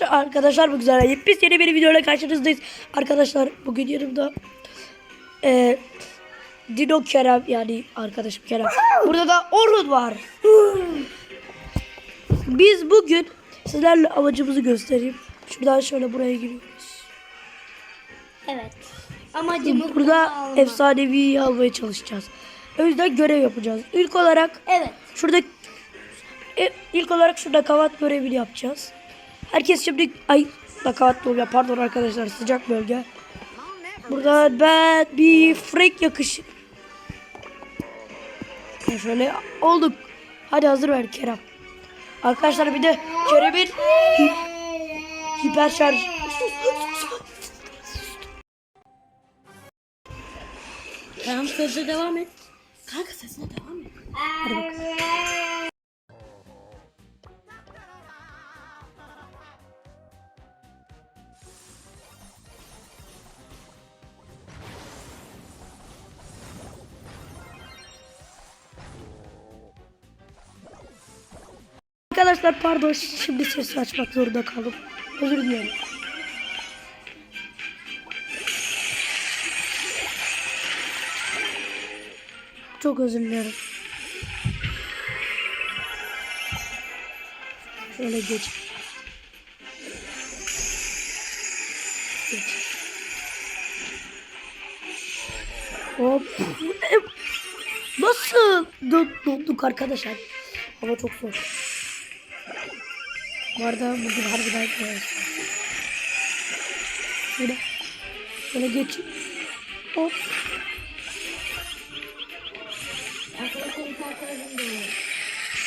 Merhaba arkadaşlar bu güzel yepyeni yeni bir videoyla karşınızdayız. Arkadaşlar bugün yanımda e, Dino Kerem yani arkadaşım Kerem. Burada da Orhun var. Biz bugün sizlerle amacımızı göstereyim. Şuradan şöyle buraya giriyoruz. Evet. Amacımız Burada efsanevi almaya çalışacağız. O yüzden görev yapacağız. İlk olarak Evet. Şurada e, ilk olarak şurada kavat görevini yapacağız. Herkes şimdi ay da kavat oluyor. Pardon arkadaşlar sıcak bölge. Burada ben bir Frank yakış. Ya Şöyle olduk. Hadi hazır ver Kerem. Arkadaşlar bir de Kerem'in hi- hiper şarj. Tamam sözde devam et. Kanka sesine devam et. Hadi bakalım. Arkadaşlar pardon şimdi sesi açmak zorunda kaldım. Özür dilerim. Çok özür dilerim. Şöyle geç. Geç. Hop. Nasıl? Don- Donduk arkadaşlar. Hava çok soğuk. Bu arada bugün harbiden biraz. Şöyle. Şöyle geç. Hop.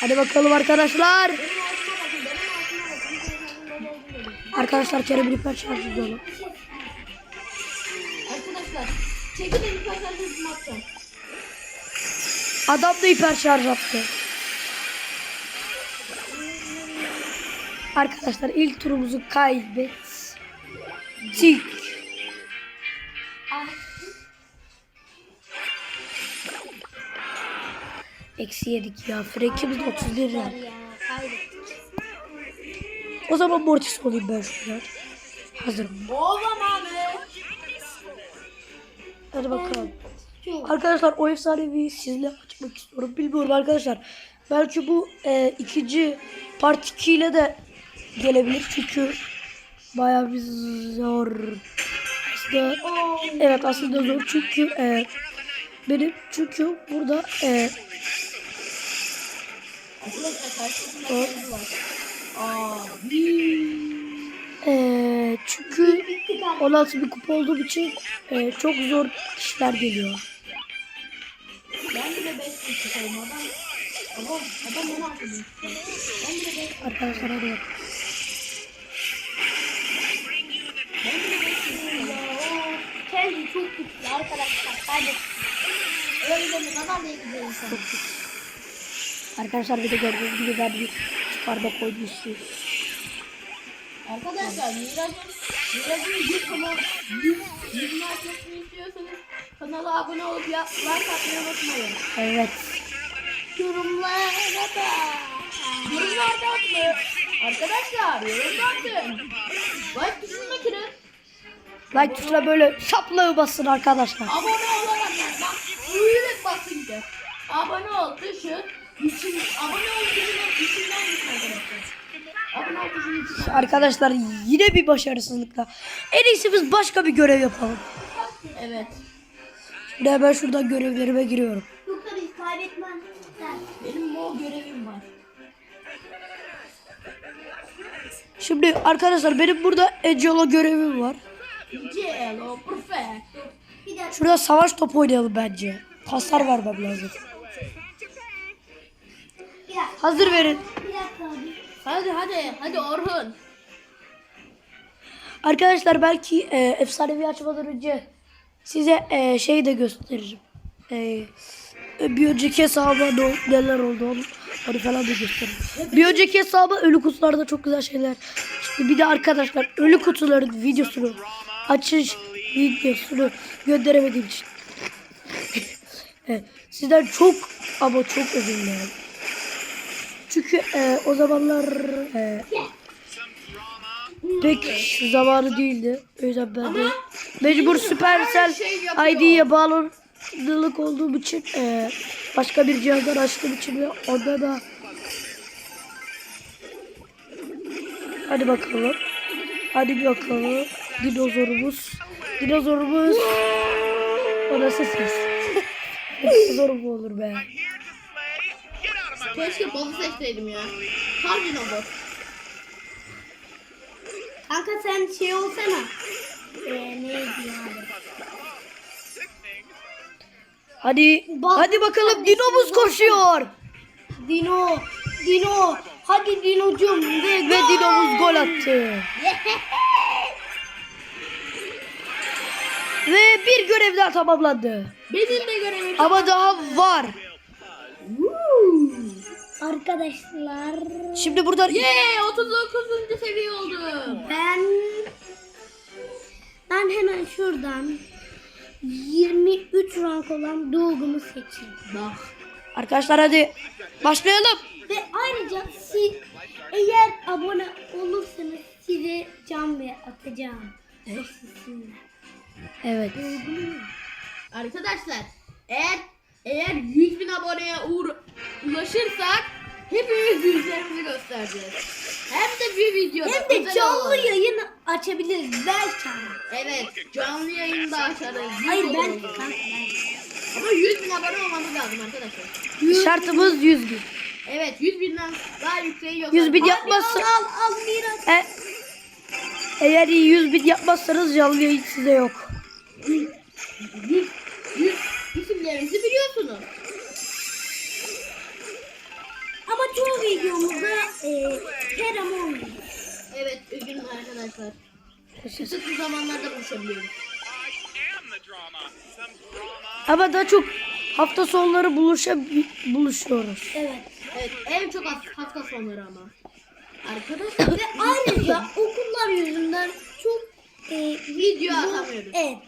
Hadi bakalım arkadaşlar. Arkadaşlar Kerem'in hiper şarjı dolu. Arkadaşlar çekilin bir pasajı atacağım. Adam da hiper şarj attı. Arkadaşlar ilk turumuzu kaybettik. Eksi yedik ya. Frekimiz 31 lira. O zaman Mortis olayım ben şuradan. Hazırım. O zaman Hadi bakalım. Arkadaşlar o efsanevi sizle açmak istiyorum. Bilmiyorum arkadaşlar. Belki bu e, ikinci part 2 ile de gelebilir. Çünkü bayağı bir zor. Aslında, evet aslında zor çünkü e, benim çünkü burada e, Arkadaşlar o, e, çünkü 16 bir kupa olduğum için e, çok zor kişiler geliyor. Ben bile 5 kişi oldum adam. Adam, adam 16 bin kişi. Ben bile 5 Arkadaşlar hadi bak. Ben bile 5 kişi ya. Çok güçlü arkadaşlar. Hadi. Öyle deme bana da güzel insan. Arkadaşlar bir de gördüğünüz gibi ben bir bardak koymuşum. Arkadaşlar Miraç'ın Miraç'ın bir kanal bir açmasını istiyorsanız kanala abone olup ya, like atmayı unutmayın. Evet. Yorumlara da. Yorumlarda atın. Arkadaşlar yorumda atın. Like tuşuna kırın. Like tuşuna böyle şaplığı basın arkadaşlar. Abone olarak bak. Uyuyarak basın ki. Abone ol tuşu. İçin, abone ol tuşunun içinden gitsin arkadaşlar. Abone ol tuşunun içinden. Arkadaşlar yine bir başarısızlıkla. En iyisi biz başka bir görev yapalım. Evet. Şimdi hemen şuradan görevlerime giriyorum. Yukarı kaybetmen. Benim o görevim var. Şimdi arkadaşlar benim burada Eciola görevim var. Cielo, perfect. Şurada savaş topu oynayalım bence. Hasar vermem lazım. Hazır verin. Hadi hadi hadi Orhun. Arkadaşlar belki e, efsanevi açmadan önce size e, şey de gösteririm. E, bir önceki hesaba ne, neler oldu onu, onu falan da gösteririm. Bir önceki hesaba ölü kutularda çok güzel şeyler. Şimdi bir de arkadaşlar ölü kutuların videosunu açış videosunu gönderemediğim için. sizden çok ama çok özür dilerim. Çünkü e, o zamanlar e, pek zamanı değildi. O yüzden ben de mecbur Supercell şey. ID'ye bağlılık olduğum için e, başka bir cihazdan açtığım için ve onda da Hadi bakalım. Hadi bakalım. Dinozorumuz. Dinozorumuz. O nasıl ses? Dinozor mu olur be? keşke balı seçseydim ya. Kar dinozor. Kanka sen şey olsana. Ee, neydi ya? Hadi Bak- hadi bakalım dinomuz koşuyor. Dino. Dino. Hadi Dinocum. Ve, Ve dinomuz gol attı. Ve bir görev daha tamamlandı. Benim de görevim. Ama daha var. Arkadaşlar. Şimdi burada Yeee 39. seviye oldum. Ben ben hemen şuradan 23 rank olan Doğu'mu seçeyim. Bak. arkadaşlar hadi başlayalım. Ve ayrıca siz eğer abone olursanız size can ve atacağım. Sizinle. Evet. Arkadaşlar eğer eğer 100 bin aboneye uğra- ulaşırsak hepimiz yüzlerimizi göstereceğiz. Hem de bir videoda. Hem de canlı olarak. yayın açabiliriz belki ama. Evet canlı yayında açarız. Hayır ben kanka ben. Ama 100 bin abone olmamız lazım arkadaşlar. Şartımız 100 bin. Evet 100 binden daha yükseği yok. 100 bin yapmazsa Al al Miraç. e, eğer 100 bin yapmazsanız canlı yayın size yok. 100, 100 isimlerimizi biliyorsunuz. Ama çoğu videomuzda e, Kerem olmuyor. Evet üzgünüm arkadaşlar. Kısıtlı zamanlarda buluşabiliyoruz. Ama daha çok hafta sonları buluşa buluşuyoruz. Evet. Evet en çok hafta sonları ama. Arkadaşlar Ve ayrıca okullar yüzünden çok e, Video atamıyoruz. Evet.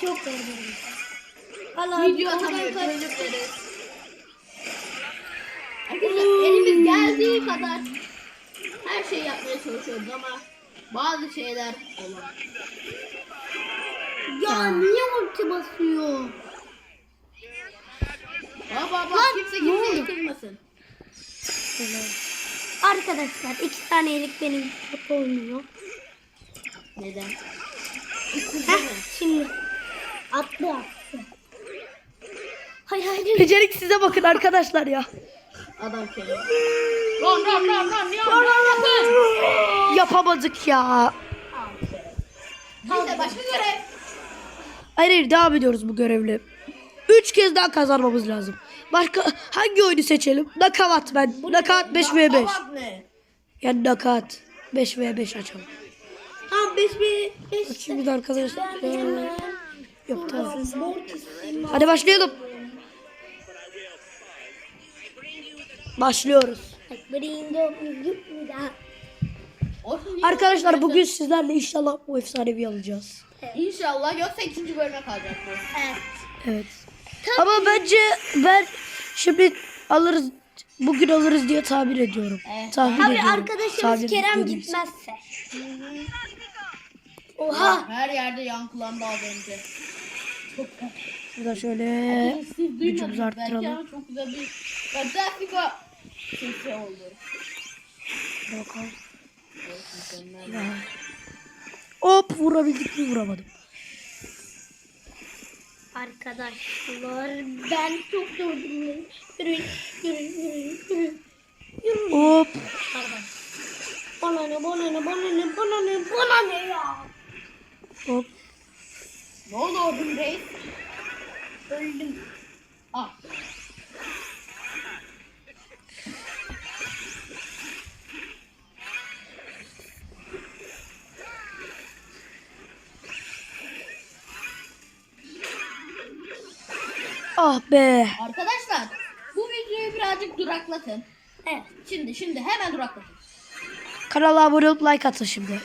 Çok gördüm. Allah video atamıyoruz. Arkadaşlar elimiz geldiği kadar her şeyi yapmaya çalışıyoruz ama bazı şeyler olan. Ya niye ulti basıyor? Baba baba Lan, kimse ne oldu? kırmasın. Arkadaşlar iki saniyelik benim kötü olmuyor. Neden? Heh, şimdi attı attı. Hayır hayır. Becerik size bakın arkadaşlar ya. Adam kendi. Ron ron ron ron ron ron Yapamadık ya. Neyse başka görev. Hayır hayır devam ediyoruz bu görevle. Üç kez daha kazanmamız lazım. Başka hangi oyunu seçelim? Nakavat ben. Nakat 5 v 5. Avat ne? Yani nakat 5 v 5 açalım. Tamam 5 bir 5 Şimdi de arkadaşlar. Yok tamam. Hadi başlayalım. Başlıyoruz. Arkadaşlar bugün sizlerle inşallah bu efsanevi alacağız. İnşallah yoksa ikinci bölüme kalacak bu. Evet. Evet. Ama bence ben şimdi alırız bugün alırız diye tahmin ediyorum. Evet. Tahmin Tabii ediyorum. arkadaşımız Tahmin Kerem ediyorum. gitmezse. Oha. Her yerde yankılandı az önce. Şurada şöyle Siz gücümüzü duymadınız belki arttıralım. ama çok güzel bir Gaddafi'ga sesi oldu. Bakalım. Mükemmel. Hop vurabildik mi vuramadım. Arkadaşlar ben çok durdum. Yürüyün, yürüyün, yürüyün, yürüyün. Yürüyün. Hop. Pardon. Bana ne, bana ne, bana ne, bana ne, bana ne ya? Hop. Ne oldu Orhun Reis? Öldüm. Ah. Ah be. Arkadaşlar bu videoyu birazcık duraklatın. Evet. Şimdi şimdi hemen duraklatın. Kanala abone olup like atın şimdi.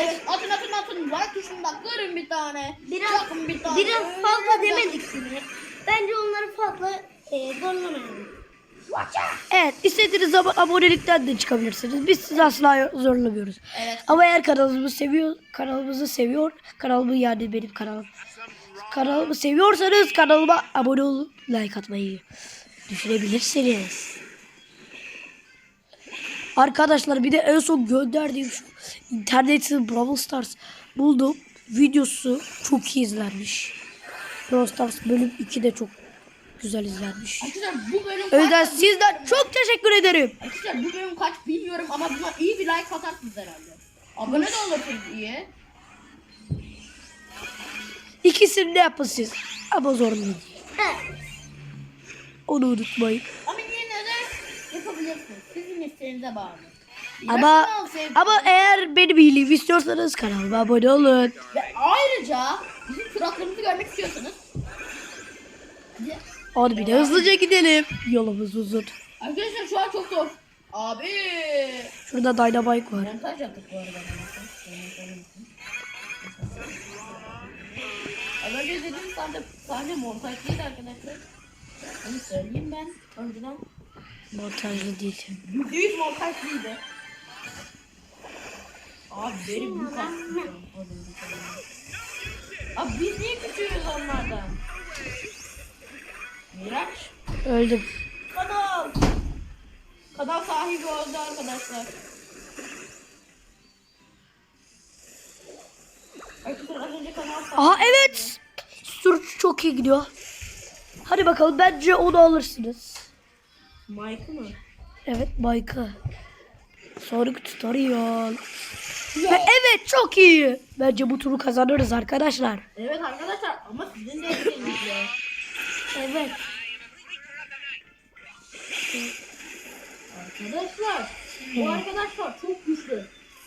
Evet atın atın atın. Like tuşundan kırın bir tane. Biraz, Çakın bir tane. biraz fazla demedik size. Bence onları fazla e, zorlamayalım. Evet istediğiniz zaman abonelikten de çıkabilirsiniz. Biz sizi asla zorlamıyoruz. Evet. Ama eğer kanalımızı seviyor, kanalımızı seviyor, kanalımı yani benim kanalım. Kanalımı seviyorsanız kanalıma abone olup like atmayı düşünebilirsiniz. Arkadaşlar bir de en son gönderdiğim şu internetin Brawl Stars buldum. Videosu çok iyi izlenmiş. Brawl Stars bölüm 2 de çok güzel izlenmiş. Arkadaşlar bu bölüm O yüzden kaç? sizden çok teşekkür ederim. Arkadaşlar bu bölüm kaç bilmiyorum ama buna iyi bir like atarsınız herhalde. Abone de olursunuz iyi. İkisini de yapın siz. Ama zorunda değil. Evet. Onu unutmayın. Ama yine de yapabilirsiniz. Sizin isteğinize bağlı. Ama ama eğer benim iyiliğimi istiyorsanız kanalıma abone olun. Ve ayrıca bizim suratlarımızı görmek istiyorsanız Hadi. Bir de hızlıca gidelim. Yolumuz uzun. Arkadaşlar şu an çok zor. Abi. Şurada dynamite var. Montaj yaptık bu arada. Az önce dediğim sahne, sahne montaj değil arkadaşlar. Onu söyleyeyim ben önceden. Montajlı değil. Yüz montaj değildi. Abi benim bu kalktı. Abi biz niye küçüğüz onlardan? Miraç. Öldüm. Kanal. Kanal sahibi öldü arkadaşlar. Aha evet. Sürücü çok iyi gidiyor. Hadi bakalım bence onu alırsınız. Mike mı? Evet Mike'ı. Sonic tutarıyor. Ve evet çok iyi. Bence bu turu kazanırız arkadaşlar. Evet arkadaşlar ama sizin de elinizde. Evet. Arkadaşlar bu arkadaşlar çok güçlü.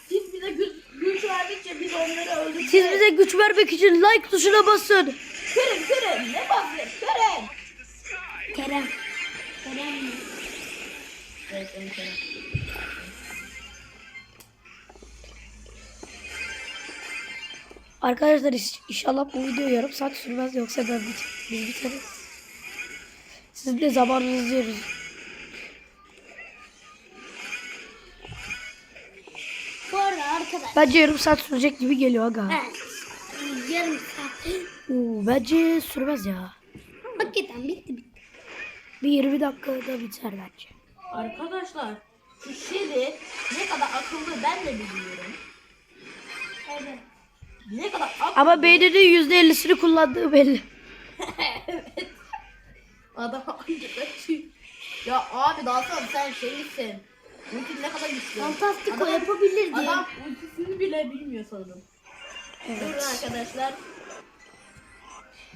Siz bize güç, güç verdikçe biz onları öldüreceğiz. Siz bize güç vermek için like tuşuna basın. Kırın kırın ne kırın. Kerem. Kerem mi? Evet evet evet. Arkadaşlar inşallah bu video yarım saat sürmez yoksa ben bit biz biteriz. Sizin de zamanınızı yeriz. Bu arada arkadaşlar. Bence yarım saat sürecek gibi geliyor aga. Evet. Yarım saat. Oo, bence sürmez ya. Hakikaten bitti bitti. Bir 20 dakikada biter bence. Arkadaşlar şu Shelly ne kadar akıllı ben de biliyorum. Evet. Ne kadar akıllı. Ama beyninin %50'sini kullandığı belli. evet. Adam acıdı. Ya abi Dalsan sen şeysin. Ultin ne kadar güçlü. Fantastiko Adam- yapabilir diye. Adam ultisini bile bilmiyor sanırım. Durun arkadaşlar.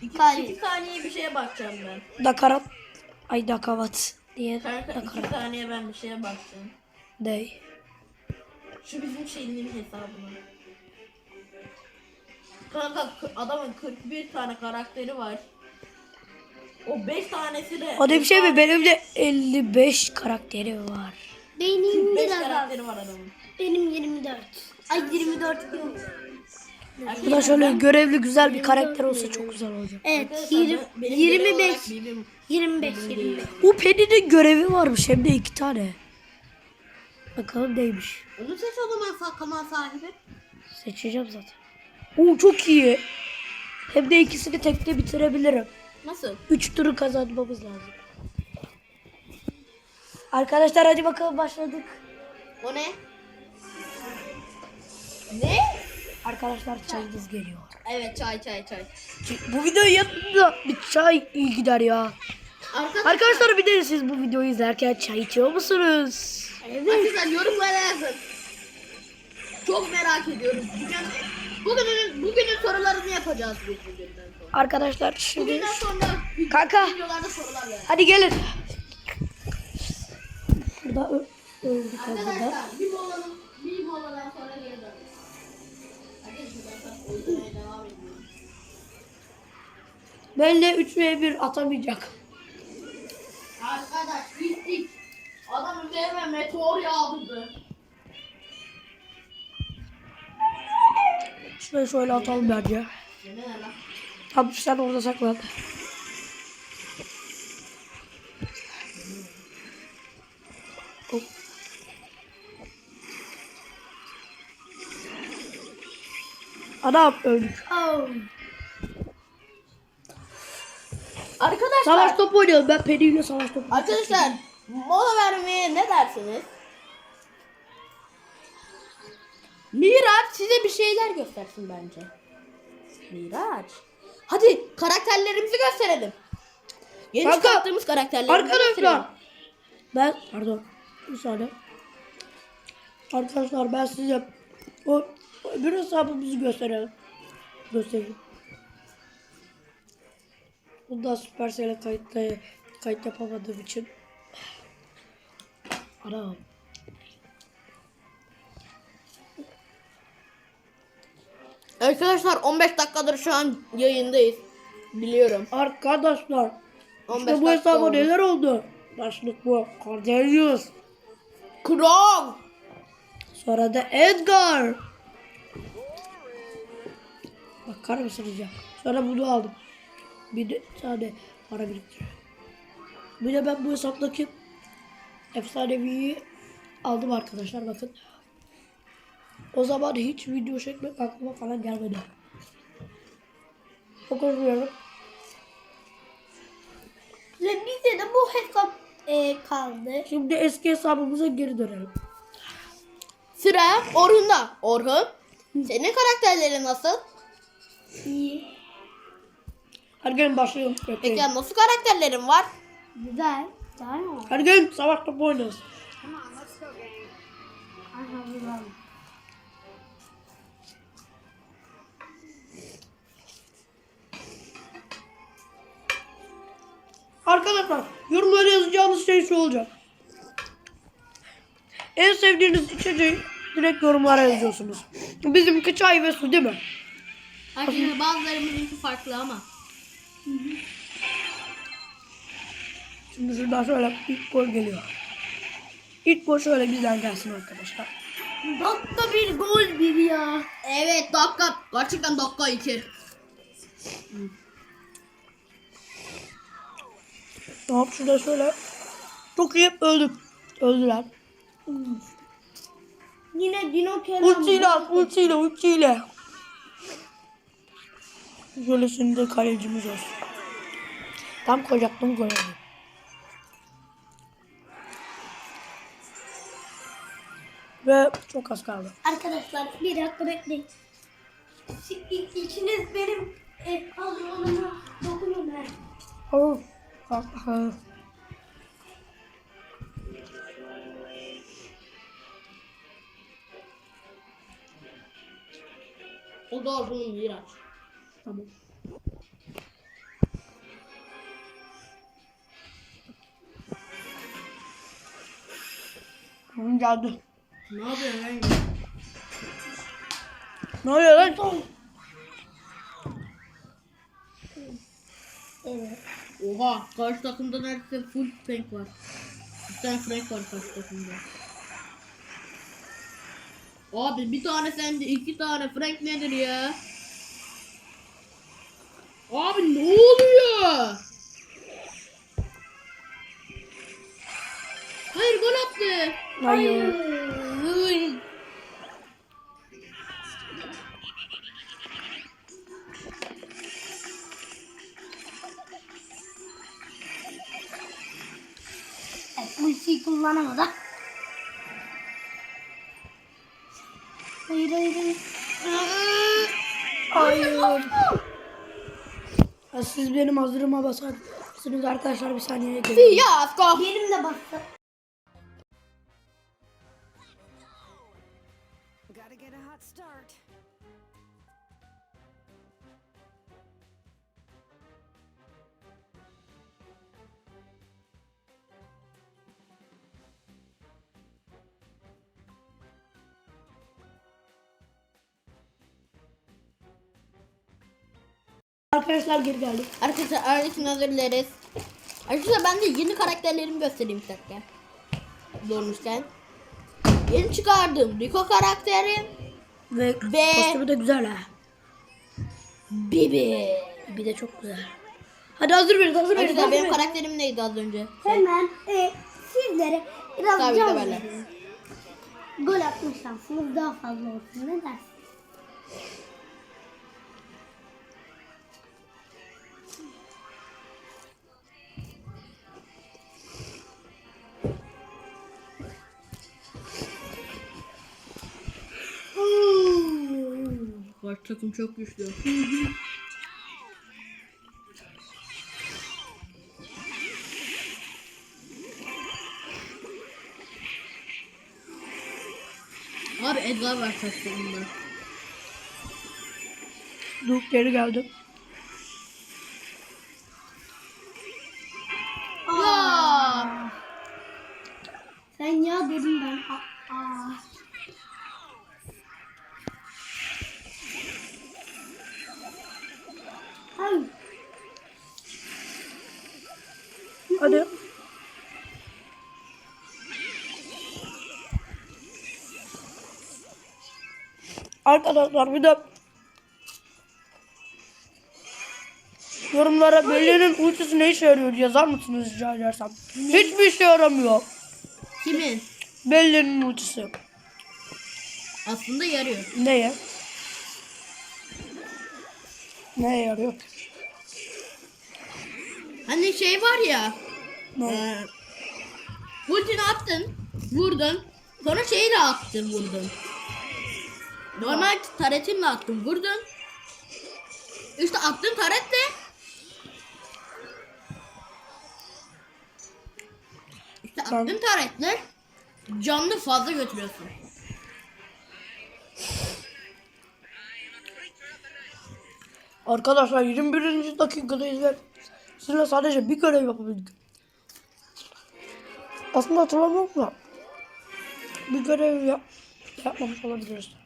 İki, Saniye. iki saniye bir şeye bakacağım ben. Dakarat. Ay dakavat diye. Kanka iki Dakarat. saniye ben bir şeye bakacağım. Dey. Şu bizim şeyinin hesabına. Kanka adamın 41 tane karakteri var. O 5 tanesi de O da bir şey mi? Benim de 55 karakteri var. Benim 5 biraz az. karakteri var adamın. Benim 24. Ay 24 yok. Bu da şöyle görevli güzel bir karakter olsa çok güzel olacak. Evet Arkadaşlar, 20, benim genel 25. olarak benim- 25 25. Bu Penny'nin görevi varmış hem de iki tane. Bakalım neymiş. Onu seç o zaman sa- kanal sahibi. Seçeceğim zaten. Oo çok iyi. Hem de ikisini tekte bitirebilirim. Nasıl? Üç turu kazanmamız lazım. Arkadaşlar hadi bakalım başladık. O ne? Ne? Arkadaşlar çayınız geliyor. Evet çay çay çay. Bu videoyu yanında bir çay iyi gider ya. Arkadaşlar, Arkadaşlar bir de siz bu videoyu izlerken çay içiyor musunuz? Arkadaşlar yorumlara yazın. Çok merak ediyoruz. Bugünün, bugünün sorularını yapacağız biz bugünden sonra. Arkadaşlar şimdi Bugünden sonra Kanka. videolarda sorular var. hadi gelin. Burada ö- öldük burada. Arkadaşlar bir molanın bir moladan sonra geri şuradan oynamaya devam ediyoruz. Benle 3 ve 1 atamayacak. Arkadaş bittik. Adam üzerime meteor yağdırdı. Şuraya şöyle atalım bence. Abi sen orada saklan. Hop. Adam öldük. Arkadaşlar. Savaş topu oynuyorum ben Peri'yle savaş topu. Arkadaşlar mola vermeye ne dersiniz? Miraç size bir şeyler göstersin bence. Miraç. Hadi karakterlerimizi gösterelim. Yeni Kanka, çıkarttığımız karakterlerimizi gösterelim. Arkadaşlar. Ben pardon. Bir saniye. Arkadaşlar ben size o bir hesabımızı gösterelim. Göstereyim. Bunda Supercell'e kayıtta kayıt yapamadığım için. Ana. Arkadaşlar 15 dakikadır şu an yayındayız. Biliyorum. Arkadaşlar. 15 İşte bu dakika hesaba oldu. neler oldu? Başlık bu. Cordelius. Krom. Sonra da Edgar. Bakar mısınız ya? Sonra bunu aldım. Bir de tane para biriktiriyorum. Bir de ben bu hesaptaki efsaneviyi aldım arkadaşlar bakın. O zaman hiç video çekmek aklıma falan gelmedi. Çok. Ve bize de bu hesap e, kaldı. Şimdi eski hesabımıza geri dönelim. Sıra Orhun'da. Orhun. Senin karakterlerin nasıl? İyi. Hadi gelin başlayalım. Peki Bekleyin. ya nasıl karakterlerin var? Güzel. Daha ne var? Hadi gelin savaş topu oynarız. Ay, hazırlan. Arkadaşlar yorumlara yazacağınız şey şu olacak. En sevdiğiniz içeceği direkt yorumlara yazıyorsunuz. Bizimki çay ve su değil mi? Arkadaşlar bazılarımızınki farklı ama. Şimdi şuradan şöyle ilk gol geliyor. İlk gol şöyle bizden gelsin arkadaşlar. Dakika bir gol bir ya. Evet dakika. Gerçekten dakika 2. Ne yap şurada şöyle. Çok iyi öldük. Öldüler. Yine Dino Kenan. Ultiyle at, ultiyle, ultiyle. Şöyle şimdi de kalecimiz olsun. Tam koyacaktım gol oldu. Ve çok az kaldı. Arkadaşlar bir dakika bekleyin. İkiniz benim e, pantolonuma dokunun he. Ah. O da Orhun'un Miraç. Tamam. Tamam geldi. Ne yapıyorsun lan? Ne oluyor lan? Evet. Oha karşı takımda neredeyse full Frank var. Bir tane Frank var karşı takımda. Abi bir tane sende iki tane Frank nedir ya? Abi ne oluyor? Hayır gol attı. Hayır. Hayır. Ultiyi kullanamadı. Hayır hayır hayır. Hayır. Ya Siz benim hazırıma basarsınız arkadaşlar bir saniye. Fiyasko. Benim de bastı. Arkadaşlar geri geldik. Arkadaşlar özür dileriz. Arkadaşlar ben de yeni karakterlerimi göstereyim bir dakika. Durmuşken. Yeni çıkardım Rico karakterim. Ve Ve- kostümü de güzel ha. Bibi. Bir de çok güzel. Hadi hazır verin hazır verin. Arkadaşlar benim karakterim neydi az önce? Hemen e, sizlere biraz Tabii can verin. Gol atma şansınız daha fazla olsun. Ne dersin? Var. Takım çok güçlü. Abi Edgar var saçlarında. Dur geri geldim. Arkadaşlar bir de yorumlara Belli'nin ultisi ne işe yarıyor yazar mısınız rica edersem. Hiçbir işe yaramıyor. Kimin? Belli'nin ultisi. Aslında yarıyor. Neye? Neye yarıyor? Hani şey var ya. Ne? Ee, ultini attın, vurdun. Sonra şeyle attın, vurdun. Normal taretinle attın, vurdun. İşte attığın taretle İşte Tamam. attığın taretle canlı fazla götürüyorsun. Arkadaşlar 21. dakikadayız ve sizinle sadece bir görev yapabildik. Aslında hatırlamıyorum da bir görev yap yapmamış olabiliriz.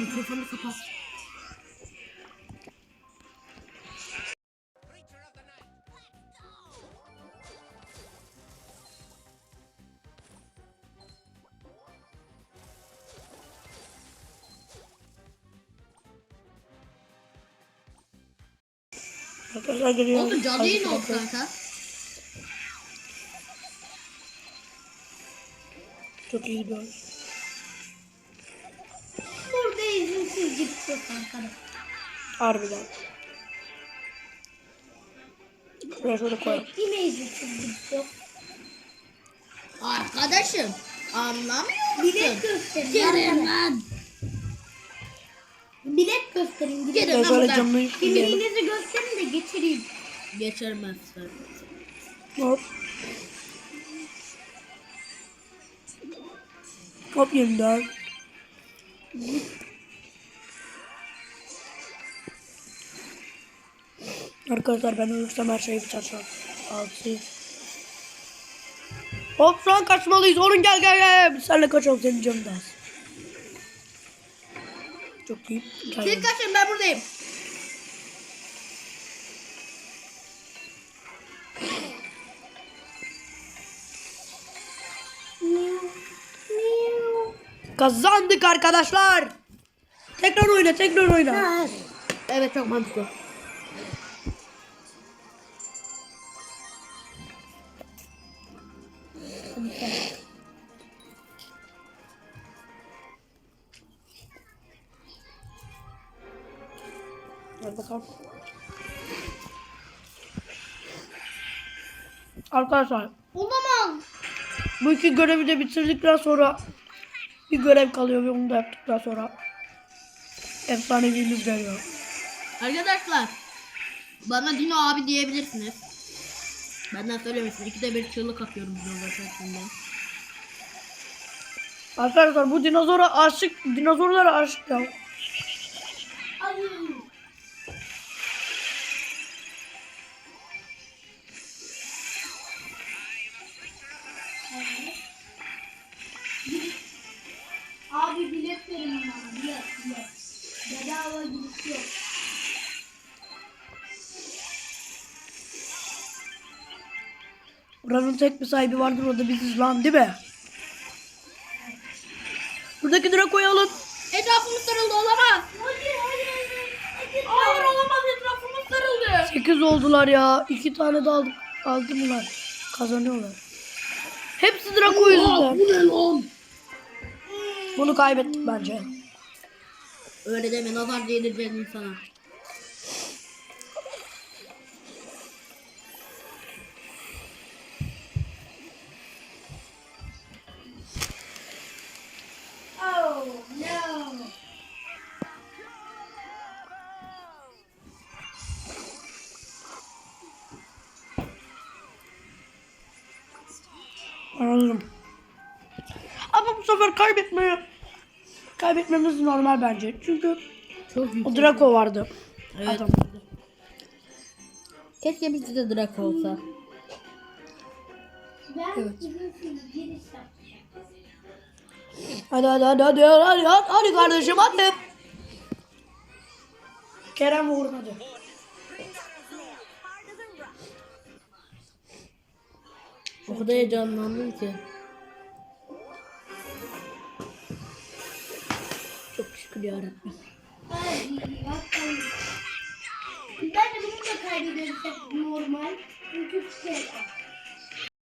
Mikrofonu kapat. Arkadaşlar geliyor. Oldu canlı yayın oldu kanka. Çok iyi gidiyoruz. Burada gitti arkadaşlar. Harbiden. Şuraya şöyle koyalım. Yine gitti. Arkadaşım anlamıyor Bilet musun? gösterin. Gelin lan. Bilet gösterin. Gelin Ben lan şöyle buradan. gösterin de geçireyim. Geçirmezsen. Hop. Hop yeniden. Arkadaşlar ben ölürsem her şey şu an. Altı. Hop şu an kaçmalıyız. Orun gel gel gel. Biz seninle kaçalım senin canın da az. Çok iyi. Gel. Siz kaçın ben buradayım. Kazandık arkadaşlar. Tekrar oyna tekrar oyna. Evet çok mantıklı. Hadi bakalım. Arkadaşlar Olamaz. bu iki görevi de bitirdikten sonra bir görev kalıyor ve onu da yaptıktan sonra efsanevimiz geliyor. Arkadaşlar bana Dino abi diyebilirsiniz. Benden söylemesin. İkide bir çığlık atıyorum Dino başarısında. Arkadaşlar bu dinozora aşık, dinozorlara aşık ya. Abi Bedava giriş yok. Buranın tek bir sahibi vardır o da biziz lan değil mi? Buradaki Draco'yu alın. Etrafımız sarıldı olamaz. Hayır hayır hayır. Hayır. Hayır olamaz etrafımız sarıldı. 8 oldular ya. 2 tane de aldık. Aldı bunlar. Kazanıyorlar. Hepsi Draco yüzünden. Bu ne lan? Bunu kaybettik bence. Öyle deme nazar değdir ben insana. Oh Anladım. Ama bu sefer kaybetmeye kaybetmemiz normal bence. Çünkü Çok o Draco vardı. Evet. Adam. Keşke bizde de Draco olsa. Yapacağım. Hadi hadi hadi hadi hadi hadi, hadi kardeşim hadi. Kerem vurun hadi. O kadar heyecanlandım ki. Şükür yarabbim. Bakalım. Bence bunu da kaybedersek normal. Çünkü şey